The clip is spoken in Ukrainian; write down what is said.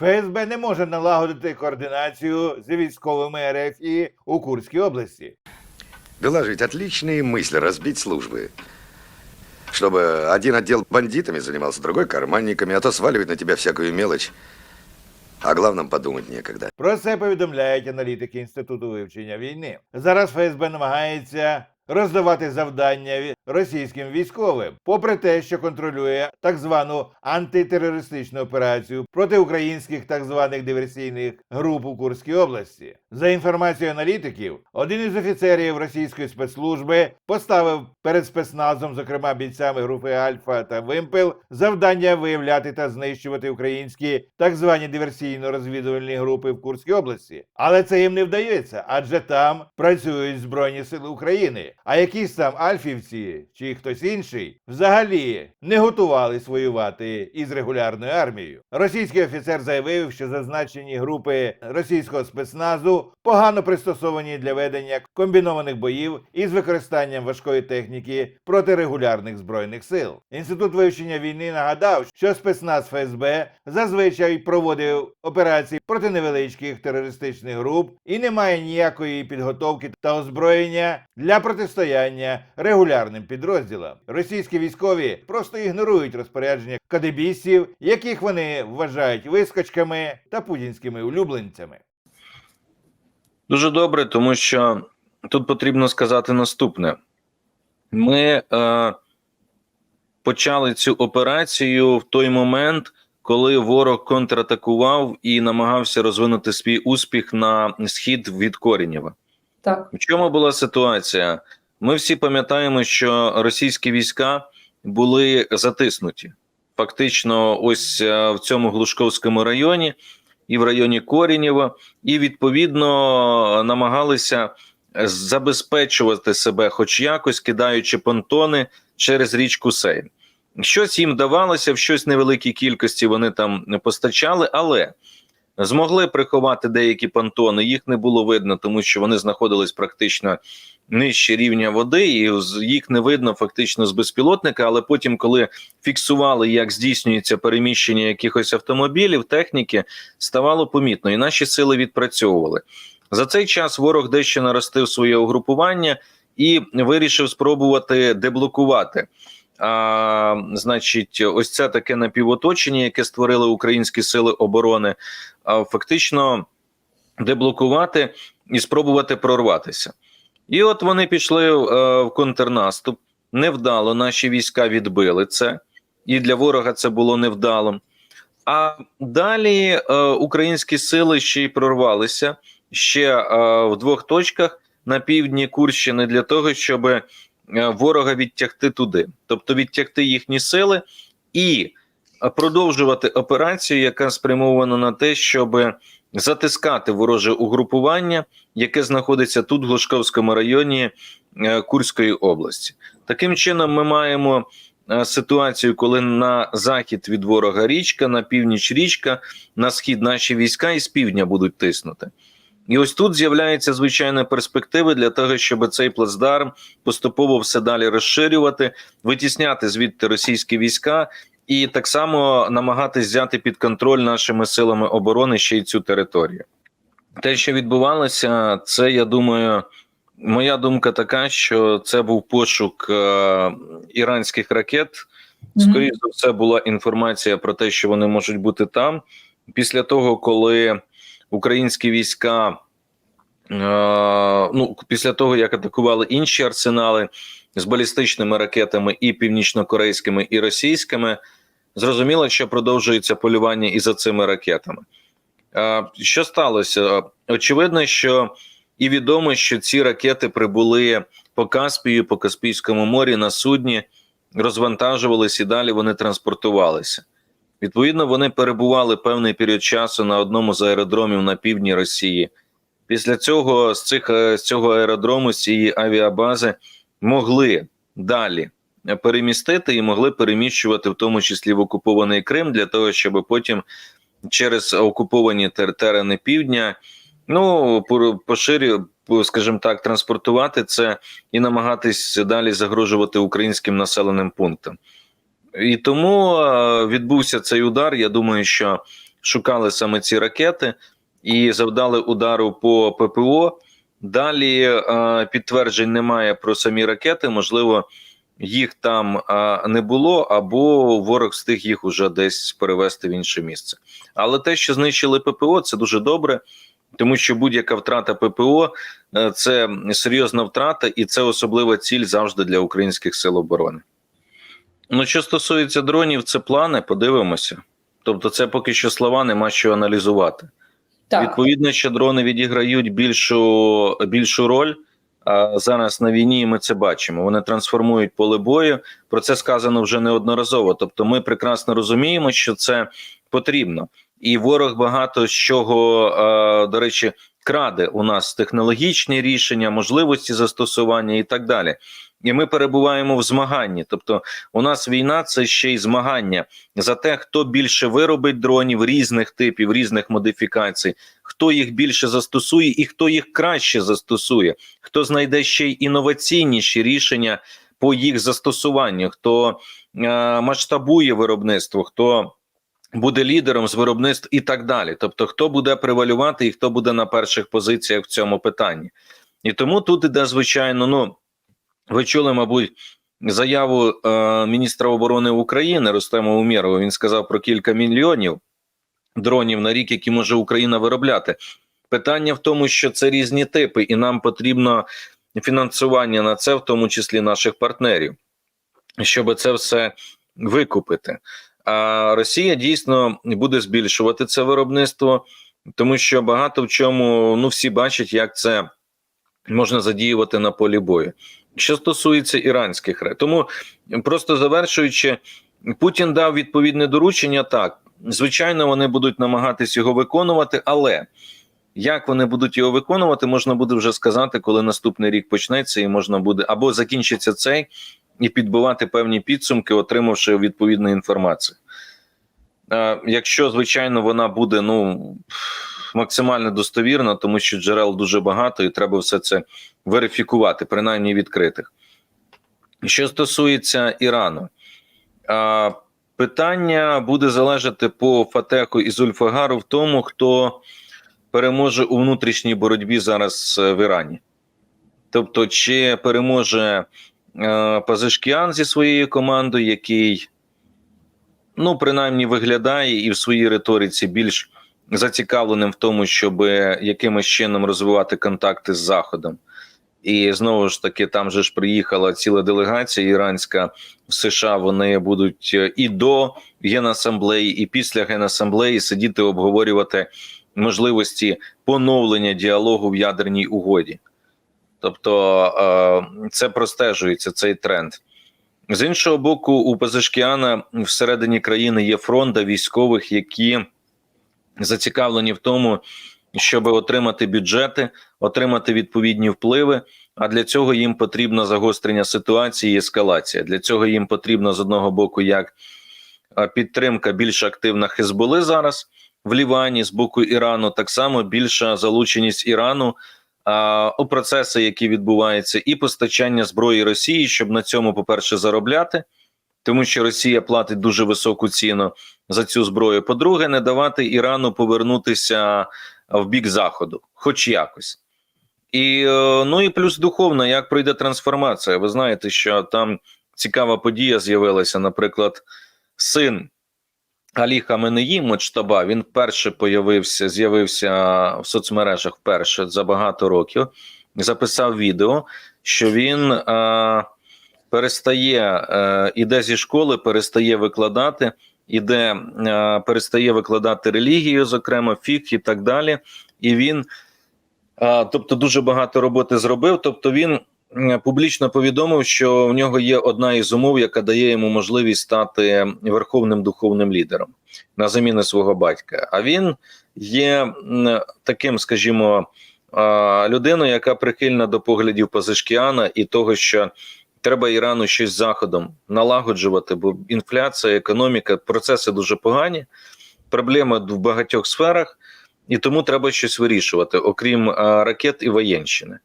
ФСБ не може налагодити координацію з військовими РФ і у Курській області. Была же ведь отличные мысли разбить службы. Чтобы один отдел бандитами занимался, другой карманниками, а то сваливать на тебя всякую мелочь. О главном подумать некогда. Про це повідомляють аналітики Інституту вивчення війни. Зараз ФСБ намагається роздавати завдання російським військовим, попри те, що контролює так звану антитерористичну операцію проти українських так званих диверсійних груп у Курській області. За інформацією аналітиків, один із офіцерів російської спецслужби поставив перед спецназом, зокрема бійцями групи Альфа та Вимпел, завдання виявляти та знищувати українські так звані диверсійно-розвідувальні групи в Курській області. Але це їм не вдається, адже там працюють Збройні Сили України. А якісь там альфівці чи хтось інший взагалі не готувались воювати із регулярною армією. Російський офіцер заявив, що зазначені групи російського спецназу погано пристосовані для ведення комбінованих боїв із використанням важкої техніки проти регулярних збройних сил. Інститут вивчення війни нагадав, що спецназ ФСБ зазвичай проводив операції проти невеличких терористичних груп і не має ніякої підготовки та озброєння для протистояння регулярним підрозділам. Російські військові просто ігнорують розпорядження кадебістів, яких вони вважають вискочками та путінськими улюбленцями. Дуже добре, тому що тут потрібно сказати наступне: ми е, почали цю операцію в той момент, коли ворог контратакував і намагався розвинути свій успіх на схід від Корінєва. Так, В чому була ситуація? Ми всі пам'ятаємо, що російські війська були затиснуті. Фактично, ось е, в цьому Глушковському районі і в районі Корінєва, і відповідно намагалися забезпечувати себе, хоч якось кидаючи понтони через річку Сейн. Щось їм давалося, в щось невеликій кількості вони там постачали, але змогли приховати деякі понтони. Їх не було видно, тому що вони знаходились практично нижче рівня води, і їх не видно фактично з безпілотника. Але потім, коли фіксували, як здійснюється переміщення якихось автомобілів, техніки, ставало помітно, і наші сили відпрацьовували. За цей час ворог дещо наростив своє угрупування і вирішив спробувати деблокувати. А, значить, ось це таке напівоточення, яке створили українські сили оборони, а, фактично деблокувати і спробувати прорватися. І от вони пішли е, в контрнаступ. Невдало наші війська відбили це, і для ворога це було невдало. А далі е, українські сили ще й прорвалися ще е, в двох точках на півдні Курщини для того, щоб ворога відтягти туди, тобто відтягти їхні сили і е, продовжувати операцію, яка спрямована на те, щоб затискати вороже угрупування, яке знаходиться тут, в Глушковському районі е, Курської області. Таким чином, ми маємо е, ситуацію, коли на захід від ворога річка, на північ річка, на схід наші війська і з півдня будуть тиснути. І ось тут з'являються звичайні перспективи для того, щоб цей плацдарм поступово все далі розширювати, витісняти звідти російські війська і так само намагатись взяти під контроль нашими силами оборони ще й цю територію. Те, що відбувалося, це я думаю, моя думка така, що це був пошук е, іранських ракет. Скоріше за все, була інформація про те, що вони можуть бути там. Після того, коли українські війська, е, ну після того як атакували інші арсенали з балістичними ракетами, і північнокорейськими, і російськими, зрозуміло, що продовжується полювання і за цими ракетами. Е, Що сталося? Очевидно, що і відомо, що ці ракети прибули по Каспію, по Каспійському морі на судні, розвантажувалися і далі вони транспортувалися. Відповідно, вони перебували певний період часу на одному з аеродромів на півдні Росії. Після цього з цих е, з цього аеродрому, з цієї авіабази, могли далі перемістити і могли переміщувати, в тому числі в окупований Крим, для того, щоб потім через окуповані тер- терени півдня, ну поширю, скажімо так, транспортувати це і намагатись далі загрожувати українським населеним пунктам. І тому е, відбувся цей удар. Я думаю, що шукали саме ці ракети і завдали удару по ППО. Далі е, підтверджень немає про самі ракети. Можливо, їх там е, не було, або ворог встиг їх уже десь перевести в інше місце. Але те, що знищили ППО, це дуже добре, тому що будь-яка втрата ППО це серйозна втрата, і це особлива ціль завжди для українських сил оборони. Ну, що стосується дронів, це плани, подивимося. Тобто, це поки що слова, нема що аналізувати. Так. Відповідно, що дрони відіграють більшу, більшу роль. А зараз на війні ми це бачимо. Вони трансформують поле бою. Про це сказано вже неодноразово. Тобто, ми прекрасно розуміємо, що це потрібно, і ворог багато з чого, е, до речі, краде у нас технологічні рішення, можливості застосування і так далі. І ми перебуваємо в змаганні. Тобто, у нас війна це ще й змагання за те, хто більше виробить дронів різних типів, різних модифікацій, хто їх більше застосує і хто їх краще застосує, хто знайде ще й інноваційніші рішення по їх застосуванню, хто е, масштабує виробництво, хто буде лідером з виробництв і так далі. Тобто, хто буде превалювати і хто буде на перших позиціях в цьому питанні. І тому тут іде, звичайно, ну ви чули, мабуть, заяву е, міністра оборони України Рустема Умєрова. Він сказав про кілька мільйонів дронів на рік, які може Україна виробляти. Питання в тому, що це різні типи, і нам потрібно фінансування на це, в тому числі наших партнерів, щоб це все викупити. А Росія дійсно буде збільшувати це виробництво, тому що багато в чому ну всі бачать, як це можна задіювати на полі бою. Що стосується іранських речей, тому просто завершуючи, Путін дав відповідне доручення. Так, звичайно, вони будуть намагатись його виконувати, але як вони будуть його виконувати, можна буде вже сказати, коли наступний рік почнеться, і можна буде або закінчиться цей і підбивати певні підсумки, отримавши відповідну інформацію. Якщо, звичайно, вона буде ну максимально достовірна, тому що джерел дуже багато, і треба все це верифікувати, принаймні відкритих. Що стосується Ірану, питання буде залежати по Фатеху і Зульфагару в тому, хто переможе у внутрішній боротьбі зараз е, в Ірані. Тобто, чи переможе Пазишкіан зі своєю командою, який, ну, принаймні, виглядає і в своїй риториці більш зацікавленим в тому, щоб якимось чином розвивати контакти з Заходом. І знову ж таки, там же ж приїхала ціла делегація іранська в США. Вони будуть е, і до генасамблеї, і після генасамблеї сидіти обговорювати можливості поновлення діалогу в ядерній угоді. Тобто е, це простежується цей тренд. З іншого боку, у Пазашкіана всередині країни є фронта військових, які зацікавлені в тому, щоб отримати бюджети, отримати відповідні впливи. А для цього їм потрібно загострення ситуації і ескалація. Для цього їм потрібно з одного боку як підтримка більш активна Хезболи зараз в Лівані з боку Ірану, так само більша залученість Ірану у процеси, які відбуваються, і постачання зброї Росії, щоб на цьому, по-перше, заробляти, тому що Росія платить дуже високу ціну за цю зброю. По-друге, не давати Ірану повернутися в бік заходу, хоч якось. І е, ну і плюс духовно, як пройде трансформація. Ви знаєте, що там цікава подія з'явилася. Наприклад, син Алі Хаменеї Мочтаба, він вперше появився, з'явився в соцмережах вперше за багато років. Записав відео, що він е, перестає е, іде зі школи, перестає викладати, іде, е, перестає викладати релігію, зокрема фік і так далі. І він а, тобто дуже багато роботи зробив. Тобто він публічно повідомив, що в нього є одна із умов, яка дає йому можливість стати верховним духовним лідером на заміну свого батька. А він є таким, скажімо, людиною, яка прихильна до поглядів Пазишкіана і того, що треба Ірану щось заходом налагоджувати, бо інфляція, економіка, процеси дуже погані, проблеми в багатьох сферах. І тому треба щось вирішувати, окрім ракет і воєнщини.